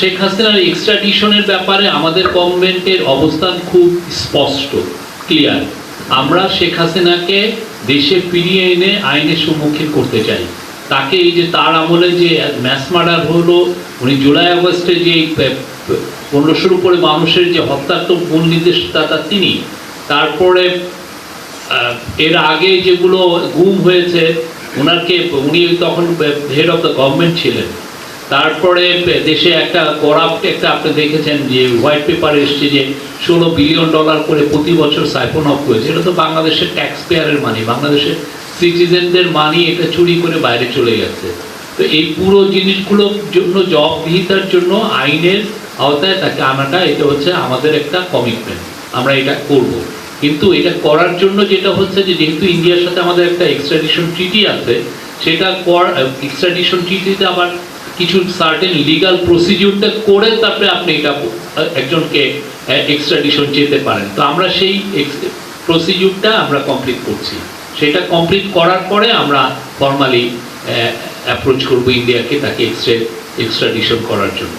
শেখ হাসিনার এক্সট্রাডিশনের ব্যাপারে আমাদের গভর্নমেন্টের অবস্থান খুব স্পষ্ট ক্লিয়ার আমরা শেখ হাসিনাকে দেশে ফিরিয়ে এনে আইনের সম্মুখীন করতে চাই। তাকে এই যে তার আমলে যে ম্যাস মার্ডার হলো, উনি জুলাই আগস্টে যে পনেরোশোর উপরে মানুষের যে হত্যার তো মূল নির্দেশদাতা তিনি, তারপরে এর আগে যেগুলো গুম হয়েছে ওনাকে উনি তখন হেড অফ দ্য গভর্নমেন্ট ছিলেন। তারপরে দেশে একটা করাপ্ট একটা আপনি দেখেছেন যে হোয়াইট পেপার এসছে যে ষোলো বিলিয়ন ডলার করে প্রতি বছর সাইফোন অফ করেছে। এটা তো বাংলাদেশের ট্যাক্স পেয়ারের মানি বাংলাদেশের সিটিজেনদের মানি এটা চুরি করে বাইরে চলে গেছে তো এই পুরো জিনিসগুলোর জন্য, জবাবদিহিতার জন্য আইনের আওতায় তাকে আনাটা, এটা হচ্ছে আমাদের একটা কমিটমেন্ট আমরা এটা করব। কিন্তু এটা করার জন্য যেটা হচ্ছে যে যেহেতু ইন্ডিয়ার সাথে আমাদের একটা এক্সট্রাডিশন ট্রিটি আছে, সেটা কর এক্সট্রাডিশন ট্রিটিতে আবার কিছু সার্টেন লিগাল প্রসিডিউরটা করে তারপরে আপনি এটা একজনকে এক্সট্রাডিশন যেতে পারেন। তো আমরা সেই প্রসিডিউরটা আমরা কমপ্লিট করছি। সেটা কমপ্লিট করার পরে আমরা ফর্মালি অ্যাপ্রোচ করব ইন্ডিয়াকে তাকে এক্সট্রা এক্সট্রাডিশন করার জন্য।